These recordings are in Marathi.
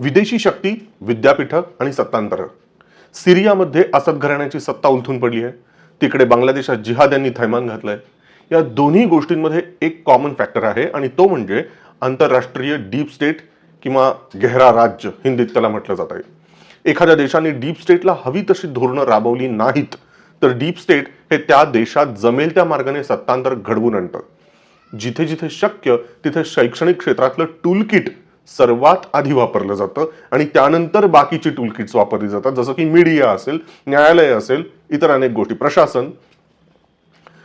विदेशी शक्ती विद्यापीठं आणि सत्तांतर. सिरियामध्ये असद घराण्याची सत्ता उलथून पडली आहे. तिकडे बांगलादेशात जिहाद्यांनी थैमान घातलंय. या दोन्ही गोष्टींमध्ये एक कॉमन फॅक्टर आहे आणि तो म्हणजे आंतरराष्ट्रीय डीप स्टेट किंवा गहरा राज्य हिंदीत त्याला म्हटलं जात आहे. एखाद्या देशाने डीप स्टेटला हवी तशी धोरणं राबवली नाहीत तर डीप स्टेट हे त्या देशात जमेल त्या मार्गाने सत्तांतर घडवून आणतं. जिथे जिथे शक्य तिथे शैक्षणिक क्षेत्रातलं टूल किट सर्वात आधी वापरलं जातं आणि त्यानंतर बाकीची टूल किट्स वापरली जातात. जसं की मीडिया असेल न्यायालय असेल इतर अनेक गोष्टी. प्रशासन.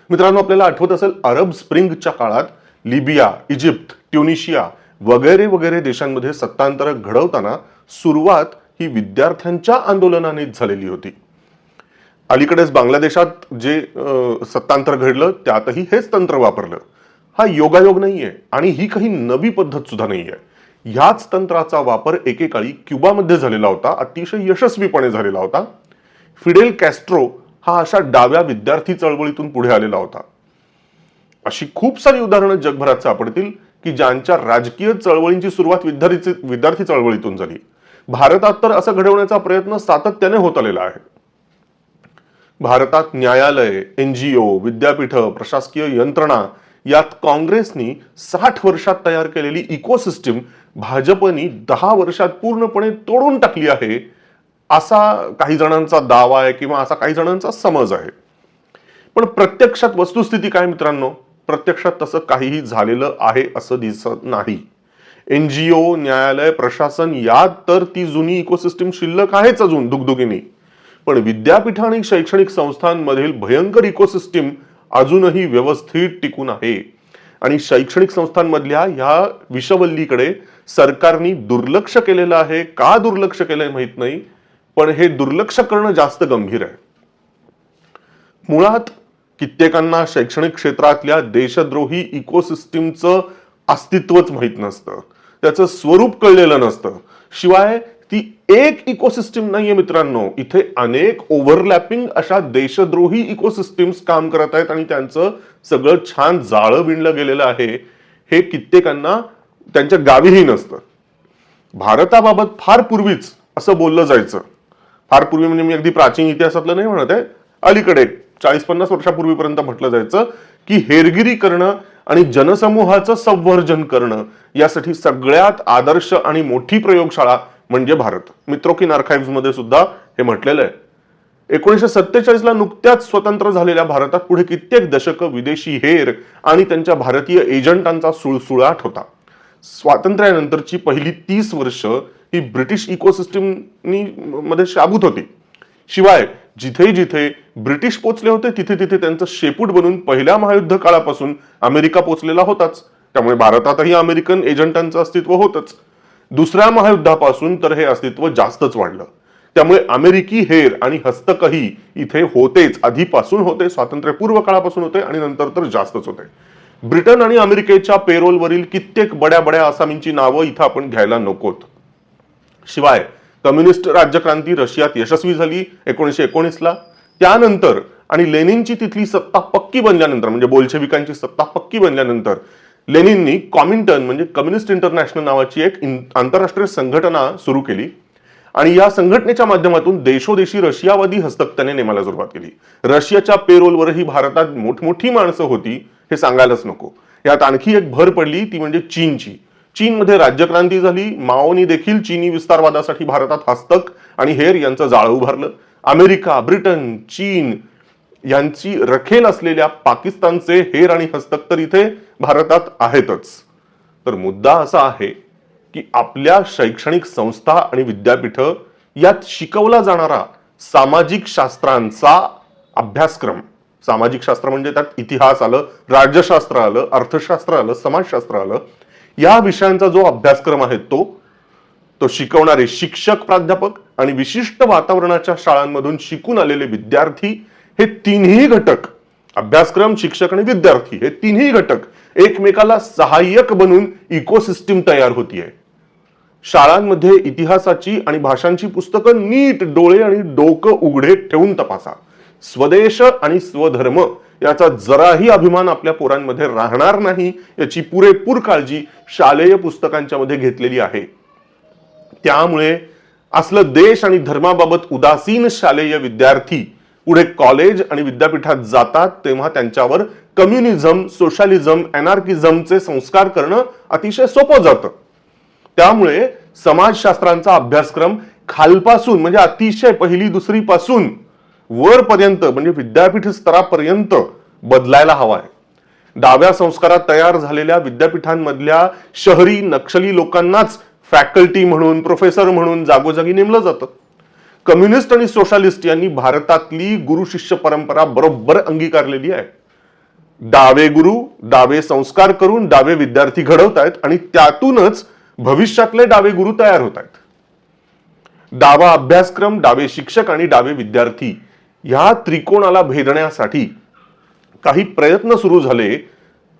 मित्रांनो आपल्याला आठवत असेल अरब स्प्रिंगच्या काळात लिबिया इजिप्त ट्युनिशिया वगैरे वगैरे देशांमध्ये सत्तांतर घडवताना सुरुवात ही विद्यार्थ्यांच्या आंदोलनानेच झालेली होती. अलीकडेच बांगलादेशात जे सत्तांतर घडलं त्यातही हेच तंत्र वापरलं. हा योगायोग नाहीये आणि ही काही नवी पद्धत सुद्धा नाहीये. ह्याच तंत्राचा वापर एकेकाळी क्युबामध्ये झालेला होता अतिशय यशस्वीपणे झालेला होता. फिडेल कॅस्ट्रो हा अशा डाव्या विद्यार्थी चळवळीतून पुढे आलेला होता. अशी खूप सारी उदाहरणं जगभरात सापडतील की ज्यांच्या राजकीय चळवळींची सुरुवात विद्यार्थी विद्यार्थी चळवळीतून झाली. भारतात तर असं घडवण्याचा प्रयत्न सातत्याने होत आलेला आहे. भारतात न्यायालय एनजीओ विद्यापीठ प्रशासकीय यंत्रणा यात काँग्रेसनी साठ वर्षात तयार केलेली इकोसिस्टीम भाजपनी दहा वर्षात पूर्णपणे तोडून टाकली आहे असा काही जणांचा दावा आहे किंवा असा काही जणांचा समज आहे. पण प्रत्यक्षात वस्तुस्थिती काय मित्रांनो? प्रत्यक्षात तसं काहीही झालेलं आहे असं दिसत नाही. एनजीओ न्यायालय प्रशासन यात तर ती जुनी इकोसिस्टीम शिल्लक आहेच अजून दुगदुगिनी. पण विद्यापीठ आणि शैक्षणिक संस्थांमधील भयंकर इकोसिस्टीम अजूनही व्यवस्थित टिकून आहे. आणि शैक्षणिक संस्थांमधल्या ह्या विषवल्लीकडे सरकारने दुर्लक्ष केलेलं आहे. का दुर्लक्ष केलंय माहीत नाही पण हे दुर्लक्ष करणं जास्त गंभीर आहे. मुळात कित्येकांना शैक्षणिक क्षेत्रातल्या देशद्रोही इकोसिस्टीमचं अस्तित्वच माहीत नसतं. त्याचं स्वरूप कळलेलं नसतं. शिवाय ती एक इकोसिस्टीम नाहीये मित्रांनो. इथे अनेक ओव्हरलॅपिंग अशा देशद्रोही इकोसिस्टीम्स काम करत आहेत आणि त्यांचं सगळं छान जाळं विणलं गेलेलं आहे. हे कित्येकांना त्यांच्या गावीही नसतं. भारताबाबत फार पूर्वीच असं बोललं जायचं. फार पूर्वी म्हणजे मी अगदी प्राचीन इतिहासातलं नाही म्हणत आहे. अलीकडे चाळीस पन्नास वर्षापूर्वीपर्यंत म्हटलं जायचं की हेरगिरी करणं आणि जनसमूहाचं संवर्जन करणं यासाठी सगळ्यात आदर्श आणि मोठी प्रयोगशाळा म्हणजे भारत. मित्रोकिन आर्काइव्हमध्ये सुद्धा हे म्हटलेलं आहे. एकोणीसशे सत्तेचाळीस ला नुकत्याच स्वतंत्र झालेल्या भारतात पुढे कित्येक दशक विदेशी हेर आणि त्यांच्या भारतीय एजंटांचा सुळसुळाट होता. स्वातंत्र्यानंतरची पहिली तीस वर्ष ही ब्रिटिश इकोसिस्टीमनी मध्ये शाबूत होती. शिवाय जिथे जिथे ब्रिटिश पोचले होते तिथे तिथे त्यांचं शेपूट बनून पहिल्या महायुद्ध काळापासून अमेरिका पोचलेला होताच. त्यामुळे भारतातही अमेरिकन एजंटांचं अस्तित्व होतच. दुसऱ्या महायुद्धापासून तर हे अस्तित्व जास्तच वाढलं. त्यामुळे अमेरिकी हेर आणि हस्तकही इथे होतेच. आधीपासून होते स्वातंत्र्यपूर्व काळापासून होते आणि नंतर तर जास्तच होते. ब्रिटन आणि अमेरिकेच्या पेरोलवरील कित्येक बड्या बड्या आसामींची नावं इथं आपण घ्यायला नकोत. शिवाय कम्युनिस्ट राज्यक्रांती रशियात यशस्वी झाली एकोणीसशे एकोणीसला त्यानंतर आणि लेनिनची तिथली सत्ता पक्की बनल्यानंतर म्हणजे बोल्शेविकांची सत्ता पक्की बनल्यानंतर लेनिननी कॉमिंटन म्हणजे कम्युनिस्ट इंटरनॅशनल नावाची एक आंतरराष्ट्रीय संघटना सुरू केली. आणि या संघटनेच्या माध्यमातून देशोदेशी रशियावादी हस्तक त्याने नेमायला सुरुवात केली. रशियाच्या पेरोलवरही भारतात मोठमोठी माणसं होती हे सांगायलाच नको. यात आणखी एक भर पडली ती म्हणजे चीनची. चीनमध्ये राज्यक्रांती झाली माओनी देखील चीनी विस्तारवादासाठी भारतात हस्तक आणि हेर यांचं जाळं उभारलं. अमेरिका ब्रिटन चीन यांची रखेल असलेल्या पाकिस्तानचे हेर आणि हस्तक तर इथे भारतात आहेतच. तर मुद्दा असा आहे की आपल्या शैक्षणिक संस्था आणि विद्यापीठ यात शिकवला जाणारा सामाजिक शास्त्रांचा अभ्यासक्रम सामाजिक शास्त्र म्हणजे त्यात इतिहास आलं राज्यशास्त्र आलं अर्थशास्त्र आलं समाजशास्त्र आलं या विषयांचा जो अभ्यासक्रम आहे तो तो शिकवणारे शिक्षक प्राध्यापक आणि विशिष्ट वातावरणाच्या शाळांमधून शिकून आलेले विद्यार्थी हे तिन्ही घटक अभ्यासक्रम शिक्षक आणि विद्यार्थी हे तिन्ही घटक एकमेकाला सहाय्यक बनून इकोसिस्टीम तयार होतीये. शाळांमध्ये इतिहासाची आणि भाषांची पुस्तकं नीट डोळे आणि डोकं उघडे ठेवून तपासा. स्वदेश आणि स्वधर्म याचा जराही अभिमान आपल्या पोरांमध्ये राहणार नाही याची पुरेपूर काळजी शालेय पुस्तकांच्या मध्ये घेतलेली आहे. त्यामुळे असलं देश आणि धर्माबाबत उदासीन शालेय विद्यार्थी पुढे कॉलेज आणि विद्यापीठात जातात तेव्हा त्यांच्यावर कम्युनिझम सोशलिझम एनार्किझमचे संस्कार करणं अतिशय सोपं जातं. त्यामुळे समाजशास्त्रांचा अभ्यासक्रम खालपासून म्हणजे अतिशय पहिली दुसरी पासून वरपर्यंत म्हणजे विद्यापीठ स्तरापर्यंत बदलायला हवा आहे. डाव्या संस्कारात तयार झालेल्या विद्यापीठांमधल्या शहरी नक्षली लोकांनाच फॅकल्टी म्हणून प्रोफेसर म्हणून जागोजागी नेमलं जातं. कम्युनिस्ट आणि सोशालिस्ट यांनी भारतातली गुरु शिष्य परंपरा बरोबर अंगीकारलेली आहे. डावे गुरु डावे संस्कार करून डावे विद्यार्थी घडवत आहेत आणि त्यातूनच भविष्यातले डावे गुरु तयार होत आहेत. डावा अभ्यासक्रम डावे शिक्षक आणि डावे विद्यार्थी ह्या त्रिकोणाला भेदण्यासाठी काही प्रयत्न सुरू झाले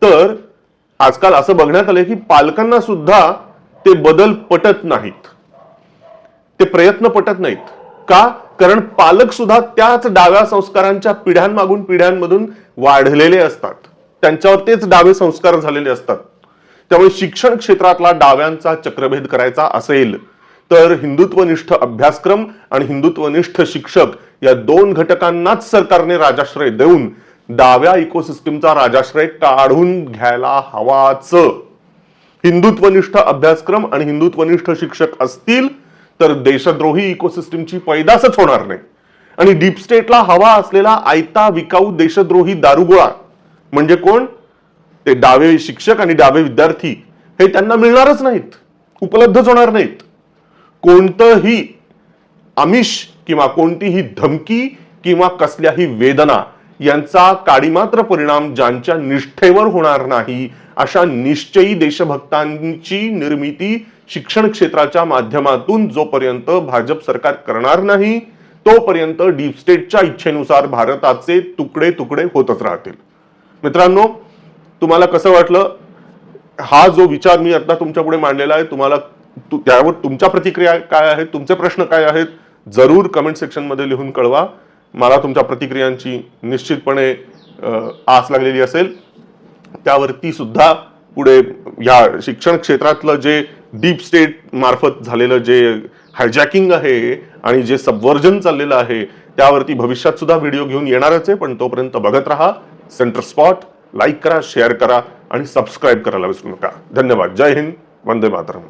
तर आजकाल असं बघण्यात आलंय की पालकांना सुद्धा ते बदल पटत नाहीत. ते प्रयत्न पटत नाहीत. का? कारण पालक सुद्धा त्याच डाव्या संस्कारांच्या पिढ्यांमागून पिढ्यांमधून वाढलेले असतात. त्यांच्यावर तेच डावे संस्कार झालेले असतात. त्यामुळे शिक्षण क्षेत्रातला डाव्यांचा चक्रभेद करायचा असेल तर हिंदुत्वनिष्ठ अभ्यासक्रम आणि हिंदुत्वनिष्ठ शिक्षक या दोन घटकांनाच सरकारने राजाश्रय देऊन डाव्या इकोसिस्टीमचा राजाश्रय काढून घ्यायला हवाच. हिंदुत्वनिष्ठ अभ्यासक्रम आणि हिंदुत्वनिष्ठ शिक्षक असतील तर देशद्रोही इकोसिस्टीमची पैदासच होणार नाही. आणि डीप स्टेटला हवा असलेला आयता विकाऊ देशद्रोही दारुगोळा म्हणजे कोण? ते डावे शिक्षक आणि डावे विद्यार्थी हे त्यांना मिळणारच नाहीत. उपलब्धच होणार नाहीत. कोणतंही आमिष किंवा कोणतीही धमकी किंवा कसल्याही वेदना यांचा काडीमात्र परिणाम ज्यांच्या निष्ठेवर होणार नाही अशा निश्चयी देशभक्तांची निर्मिती शिक्षण क्षेत्राच्या माध्यमातून जोपर्यंत भाजप सरकार करणार नाही तोपर्यंत डीप स्टेटच्या इच्छेनुसार भारताचे तुकडे तुकडे होतच राहतील. मित्रांनो तुम्हाला कसं वाटलं? हा जो विचार मी आता तुमच्यापुढे मांडलेला आहे तुम्हाला तु- त्यावर तुमच्या प्रतिक्रिया काय आहेत तुमचे प्रश्न काय आहेत जरूर कमेंट सेक्शनमध्ये लिहून कळवा. मला तुमच्या प्रतिक्रियांची निश्चितपणे आस लागलेली असेल. त्यावरती सुद्धा पुढे या शिक्षण क्षेत्रातलं जे डीप स्टेट मार्फत झालेलं जे हायजॅकिंग आहे आणि जे सबवर्जन चाललेलं आहे त्यावरती भविष्यात सुद्धा व्हिडिओ घेऊन येणारच आहे. पण तोपर्यंत बघत राहा सेंटर स्पॉट लाईक करा शेअर करा आणि सबस्क्राईब करायला विसरू नका. धन्यवाद. जय हिंद. वंदे मातरम.